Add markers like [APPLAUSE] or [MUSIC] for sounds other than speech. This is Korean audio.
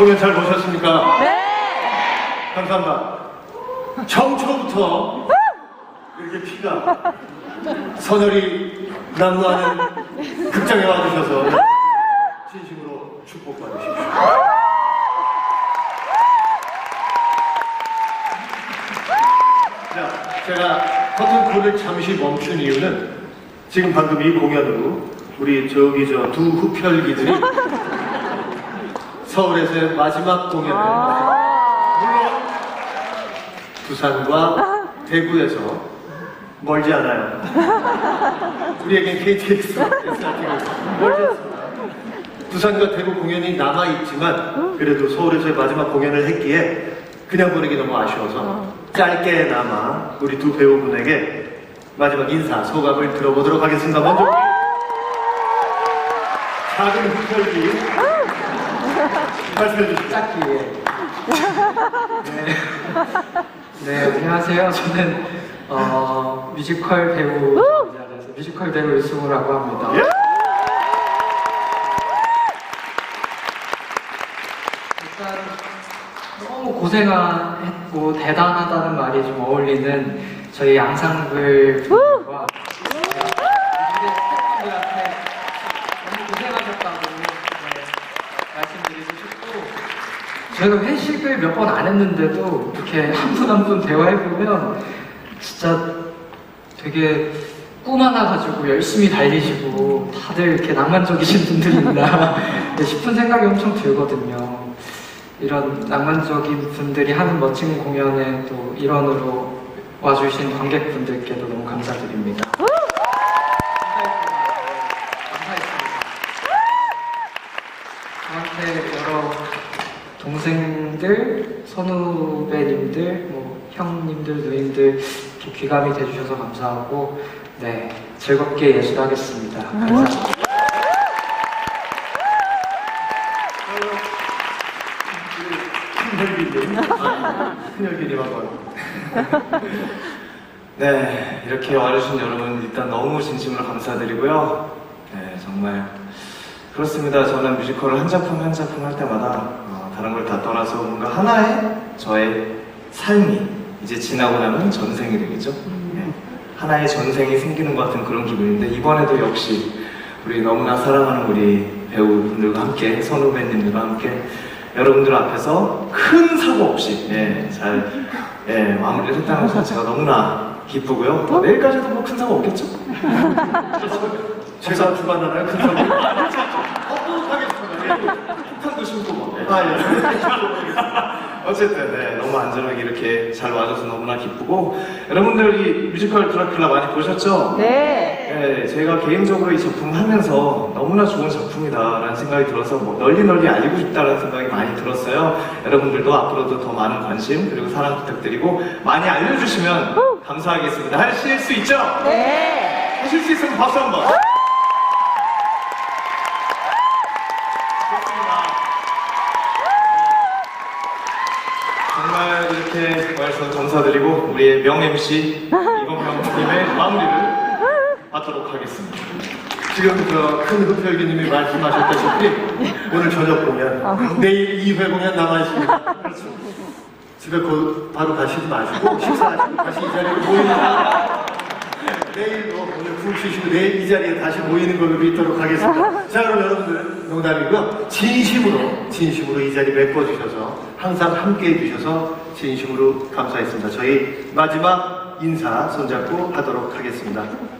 공연 잘 보셨습니까? 네. 감사합니다. 처음부터 이렇게 피가 선열이 난무하는 극장에 와주셔서 진심으로 축복받으십시오. 자, 제가 커튼콜을 잠시 멈춘 이유는 지금 방금 이 공연으로 우리 저기 저 두 흡혈기들이 서울에서의 마지막 공연을 물론 부산과 대구에서 멀지 않아요. 우리에겐 KTX, SRT가 멀지 않습니다. 부산과 대구 공연이 남아 있지만 그래도 서울에서의 마지막 공연을 했기에 그냥 보내기 너무 아쉬워서 짧게나마 우리 두 배우분에게 마지막 인사 소감을 들어보도록 하겠습니다. 먼저 작은 흡혈기 말씀해 주시죠. 짧게. 네. 네, 안녕하세요. 저는 어, 뮤지컬 배우 그래서 뮤지컬 배우 유승우라고 합니다. 예. 일단 너무 고생했고 대단하다는 말이 좀 어울리는 저희 양상블 분들과 무대 스태프분들한테 너무 고생하셨다고 네, 말씀드리고 싶고 저희가 회식을 몇 번 안 했는데도 이렇게 한 분 한 분 대화해보면 진짜 되게 꿈 하나 가지고 열심히 달리시고 다들 이렇게 낭만적이신 분들이 있나 [LAUGHS] 싶은 생각이 엄청 들거든요. 이런 낭만적인 분들이 하는 멋진 공연에 또 일원으로 와주신 관객분들께도 너무 감사드립니다. 저한테 여러 동생들, 선후배님들, 뭐 형님들, 누님들 이렇게 귀감이 돼주셔서 감사하고 네 즐겁게 예술하겠습니다. 감사합니다. 큰혈기님 한번. 네, 이렇게 와주신 여러분 일단 너무 진심으로 감사드리고요. 네, 정말 그렇습니다. 저는 뮤지컬을 한 작품 한 작품 할 때마다 어, 다른 걸 다 떠나서 뭔가 하나의 저의 삶이 이제 지나고 나면 전생이 되겠죠. 네, 하나의 전생이 생기는 것 같은 그런 기분인데 이번에도 역시 우리 너무나 사랑하는 우리 배우분들과 함께 선후배님들과 함께 여러분들 앞에서 큰 사고 없이 예, 잘 예, 마무리를 했다는 것 자체가 너무나 기쁘고요. 뭐 내일까지도 뭐 큰 사고 없겠죠? [LAUGHS] 제가 주관하나요? 큰 소리? 헛도둑하겠습니다. 폭탄도 심고. 아, 예. [LAUGHS] 어쨌든 네, 너무 안전하게 이렇게 잘 와줘서 너무나 기쁘고 여러분들 이 뮤지컬 드라큘라 많이 보셨죠? 네. 네, 제가 개인적으로 이 작품을 하면서 너무나 좋은 작품이다라는 생각이 들어서 뭐 널리 널리 알리고 싶다라는 생각이 많이 들었어요. 여러분들도 앞으로도 더 많은 관심 그리고 사랑 부탁드리고 많이 알려주시면 감사하겠습니다. 하실 수 있죠? 네. 하실 수 있으면 박수 한 번. 와주셔서 감사드리고 우리의 명 MC 이범명님의 마무리를 하도록 하겠습니다. 지금 저큰 흡혈기님이 말씀하셨다시피 오늘 저녁 공연, 내일 2회 공연 남아 있습니다. 집에 곧 바로 가시지 마시고 식사하시고 다시 이 자리에 모이는 내일 뭐 오늘 푹 쉬시고 내일 이 자리에 다시 모이는 걸로 믿도록 하겠습니다. 자 그럼 여러분들 농담이고요. 진심으로 진심으로 이 자리 메꿔주셔서 항상 함께해 주셔서 진심으로 감사했습니다. 저희 마지막 인사 손잡고 하도록 하겠습니다.